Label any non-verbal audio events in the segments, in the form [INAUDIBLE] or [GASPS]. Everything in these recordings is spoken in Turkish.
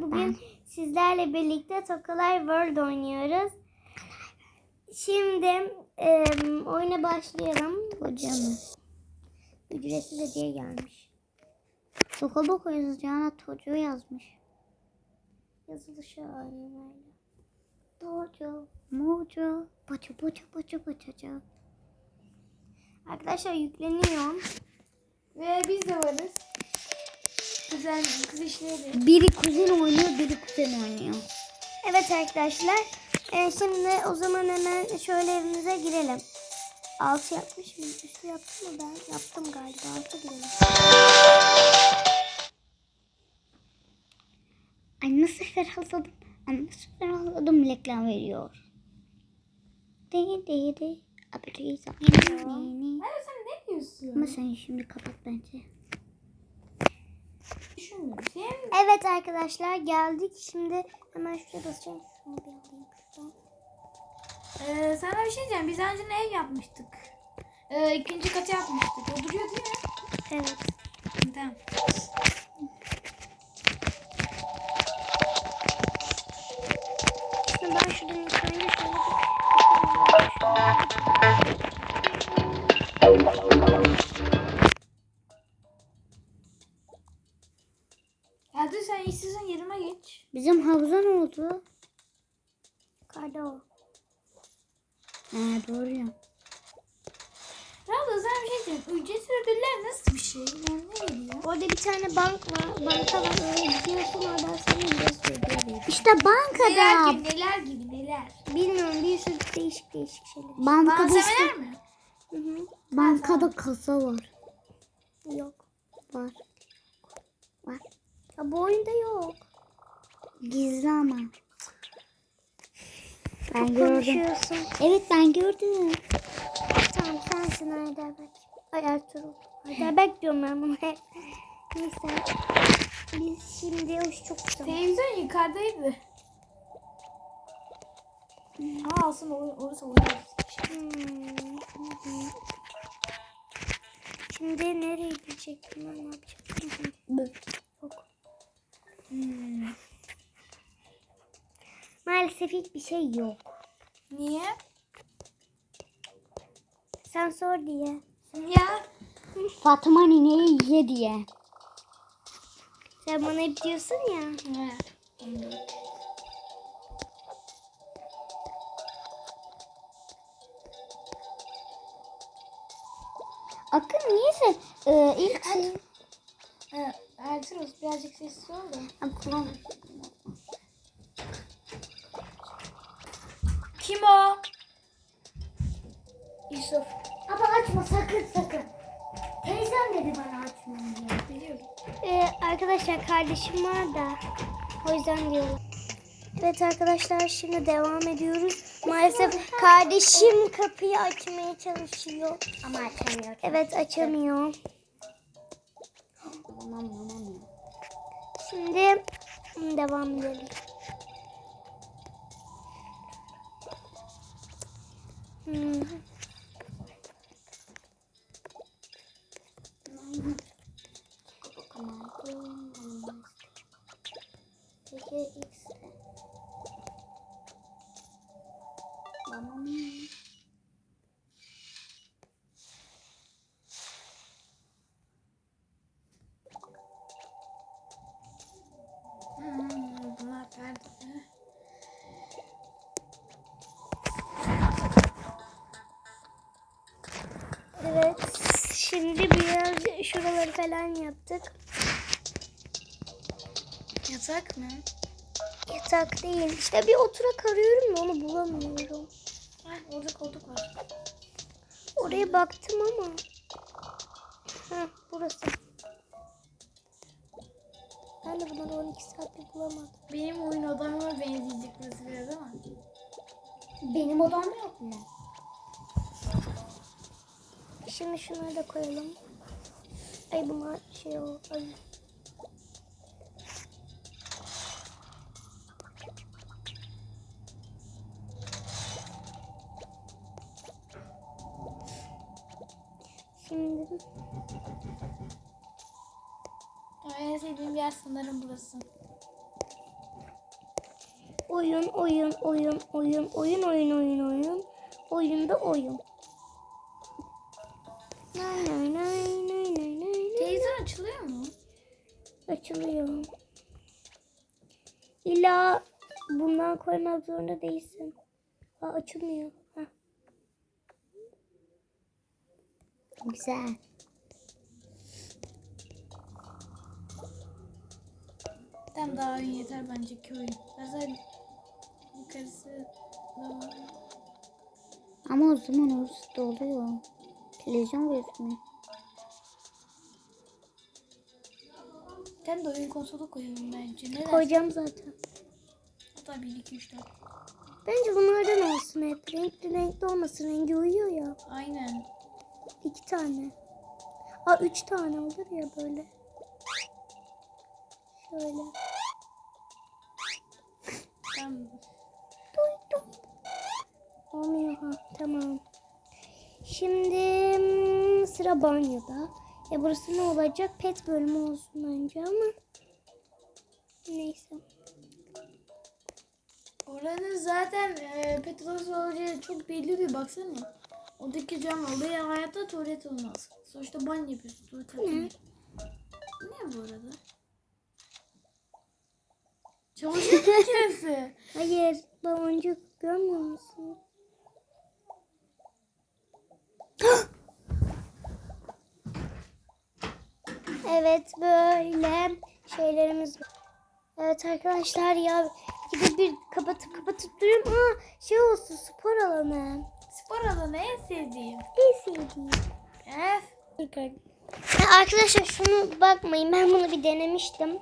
bugün sizlerle birlikte Tokalar World oynuyoruz. Şimdi e, oyuna başlayalım. Hocam. Ücretsiz hediye gelmiş. Tokaboko yazacağına Toco yazmış. Yazılışı aynen öyle. Toco, Mojo, Paço, Paço, Paço, Paço. Arkadaşlar yükleniyor. Ve biz de varız. Güzel kız işleri. Biri kuzen oynuyor, biri kuzen oynuyor. Evet arkadaşlar. e, şimdi o zaman hemen şöyle evimize girelim. Altı yapmış mıyım? Üstü yaptım mı ben? Yaptım galiba. Altı girelim. Ay nasıl ferahladım. Ay nasıl ferahladım reklam veriyor. De de de. Abi de Hayır sen ne diyorsun? Ama sen şimdi kapat bence. Evet arkadaşlar geldik. Şimdi hemen şuraya basacağım. Şunu bir alayım şuradan. Ee, sana bir şey diyeceğim. Biz önceden ev yapmıştık. Ee, ikinci katı yapmıştık. O duruyor değil mi? Evet. Tamam. Şimdi ben şuradan önce şöyle oldu? Yukarıda o. Ha doğru ya. Abla sana bir şey diyeceğim. Ücretsiz ödüller nasıl bir şey? Yani ne geliyor? Orada bir tane bank var. Banka var. Oraya gidiyorsun oradan sana ücretsiz ödüyor veriyor. İşte bankada. Neler gibi neler gibi neler. Bilmiyorum bir sürü değişik değişik şeyler. Malzemeler mi? Hı hı. Bankada kasa var. Yok. Var. Var. Ya bu oyunda yok. Gizli ama. Ben Çok gördüm. konuşuyorsun. Evet ben gördüm. Tamam sensin Heidelberg. Ay Ertuğrul. Heidelberg diyorum ben bunu [LAUGHS] hep. Neyse. Biz şimdi hoş çok güzel. Televizyon yukarıdaydı. Aa aslında or orası orası. Hmm. Şimdi nereye gidecektim ben ne yapacaktım? Yok. Hmm. Maalesef hiçbir şey yok. Niye? Sen sor diye. Ya. Fatma nineyi ye diye. Sen bana hep diyorsun ya. Ne? Akın niye sen e, ilk Ertuğrul birazcık sessiz ol da. Akın. Kim o? Yusuf. Ama açma sakın sakın. Teyzem dedi bana açmayın diye. Biliyorum. Ee, arkadaşlar kardeşim var da o yüzden diyorum. Evet arkadaşlar şimdi devam ediyoruz. Maalesef kardeşim kapıyı açmaya çalışıyor. Ama açamıyor. Evet açamıyor. Şimdi devam edelim. Hmm. Şuraları falan yaptık. Yatak mı? Yatak değil. İşte bir oturak arıyorum da onu bulamıyorum. Ha, orada koltuk var. Oraya baktım ama. Heh, burası. Ben de bunları 12 saatte bulamadım. Benim oyun odama benzeyecek burası biraz ama. Benim odamda yok mu? Şimdi şunları da koyalım. Ay bunlar şey. Şimdi En sevdiğim yer sanırım burası. oyun, oyun, oyun, oyun, oyun, oyun, oyun, oyun. Oyunda oyun. Nay nay nay açılıyor mu? Açılıyor. İlla bundan koymak zorunda değilsin. Aa, açılmıyor. Heh. Güzel. Tamam daha oyun yeter bence ki oyun. Zaten yukarısı. Ama o zaman orası doluyor. Televizyon gözükmüyor. Sen de oyun konsolu koyalım bence. Ne? Koyacağım zaten. Hatta 1, 2, 3, 4. Bence bunlardan olsun hep. Renkli renkli olmasın. Rengi uyuyor ya. Aynen. İki tane. Aa üç tane olur ya böyle. Şöyle. Tamam. Olmuyor ha. Tamam. Şimdi hmm, sıra banyoda. Ya burası ne olacak? Pet bölümü olsun bence. Neyse. Oranın zaten e, petrol olacağı çok belli bir baksana. Oradaki cam oraya hayatta tuvalet olmaz. Sonuçta banyo yapıyorsun tuvalet yapmıyor. Ne bu arada? Çamaşır makinesi. [LAUGHS] Hayır. Baloncuk görmüyor musun? [GASPS] evet böyle şeylerimiz var. Evet arkadaşlar ya gidip bir kapatıp kapatıp duruyorum. Aa şey olsun spor alanı. Spor alanı en sevdiğim. En sevdiğim. Ha, Arkadaşlar şunu bakmayın ben bunu bir denemiştim.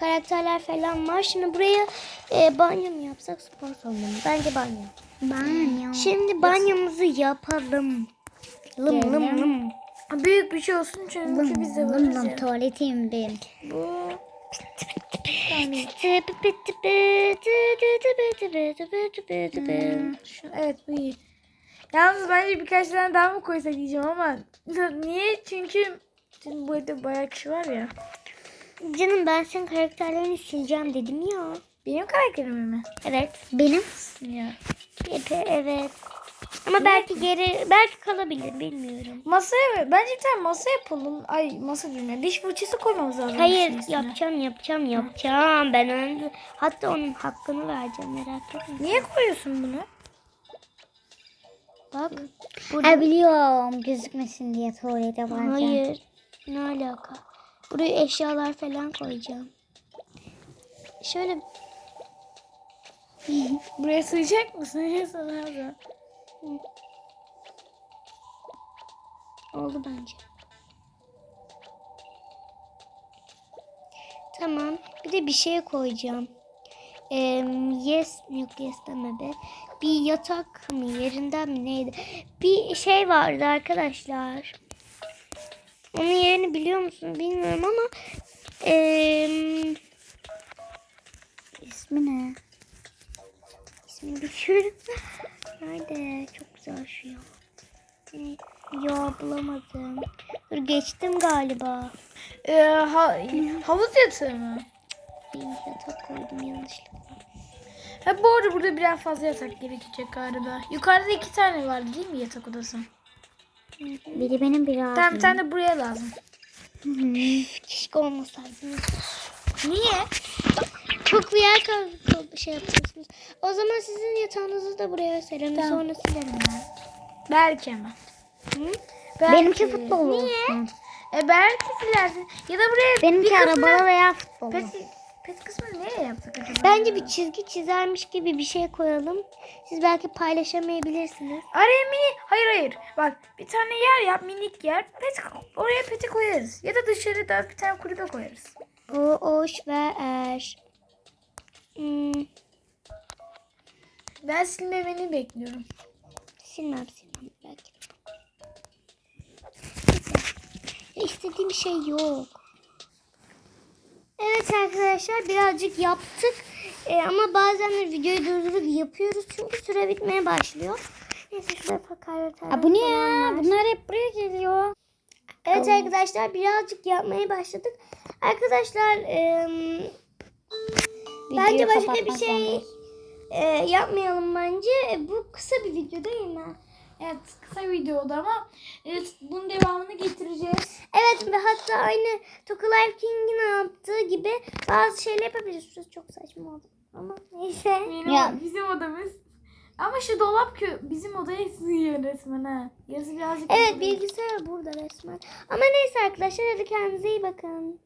Karakterler falan var. Şimdi buraya e, banyo mu yapsak spor salonu mu? Bence banyo. Banyo. Şimdi banyomuzu yapalım. Lım lım lım. Büyük bir şey olsun çünkü biz de varız ya. tuvaletim benim. Bu Hmm, şu, evet bu iyi. Yalnız bence birkaç tane daha mı koysak diyeceğim ama [LAUGHS] niye? Çünkü şimdi bu evde bayağı kişi var ya. Canım ben senin karakterlerini sileceğim dedim ya. Benim karakterimi mi? Evet. Benim. Ya. Epe, evet. Ama belki geri belki kalabilir bilmiyorum. Masaya mı? Bence bir tane masa yapalım. Ay masa diyorum ya. Diş fırçası koymamız lazım. Hayır üstüne. yapacağım yapacağım yapacağım. Ben önce hatta onun hakkını vereceğim merak etme. Niye koyuyorsun bunu? Bak. Ha biliyorum gözükmesin diye tuvalete varken. Hayır. Ne alaka? Buraya eşyalar falan koyacağım. Şöyle [LAUGHS] Buraya sığacak mısın? [LAUGHS] Oldu bence. Tamam. Bir de bir şey koyacağım. Ee, yes, yok yes deme be. Bir yatak mı yerinden mi neydi? Bir şey vardı arkadaşlar. Onun yerini biliyor musun bilmiyorum ama eee İsmi ne? ismini biliyorum. Nerede? Çok güzel şu ya. Ne? Ya bulamadım. Dur geçtim galiba. Ee, ha, havuz yatağı mı? Bir yatak koydum yanlışlıkla. Ha bu arada burada biraz fazla yatak gerekecek galiba. Yukarıda iki tane vardı değil mi yatak odası? Biri benim biri abim. Tamam bir tane de buraya lazım. Üf, Keşke olmasaydı. Niye? Çok bir yer kaldı şey yapıyorsunuz. O zaman sizin yatağınızı da buraya serelim. Tamam. Sonra silerim ben. Belki ama. Hı? Belki. Benimki futbol olsun. E belki silersin. Ya da buraya Benimki arabalı veya futbol. Pet, pet kısmını nereye yapsak acaba? Bence bir çizgi çizermiş gibi bir şey koyalım. Siz belki paylaşamayabilirsiniz. Araya mini... Hayır hayır. Bak bir tane yer yap. Minik yer. Pet, oraya peti koyarız. Ya da dışarıda bir tane kulübe koyarız. O, oş ve er. Hmm, Ben silmemeni bekliyorum. silmem silmem belki. İstediğim şey yok. Evet arkadaşlar birazcık yaptık. Ee, ama bazen de videoyu durdurup yapıyoruz. Çünkü süre bitmeye başlıyor. Neyse şurada karakter Ha, bu ne ya? var. Bunlar hep buraya geliyor. Evet arkadaşlar birazcık yapmaya başladık. Arkadaşlar em, bence başka bir şey zorundayız. e, yapmayalım bence. E, Bu kısa bir video değil mi? Evet kısa video oldu ama e, bunun devamını getireceğiz. Evet ve hatta aynı Toka Life King'in yaptığı gibi bazı şeyler yapabiliriz. Çok saçma oldu. Ama neyse. Benim, Ya. Bizim odamız. Ama şu dolap kö bizim odaya sığıyor resmen ha. Yarısı birazcık Evet bilgisayar burada resmen. Ama neyse arkadaşlar hadi kendinize iyi bakın.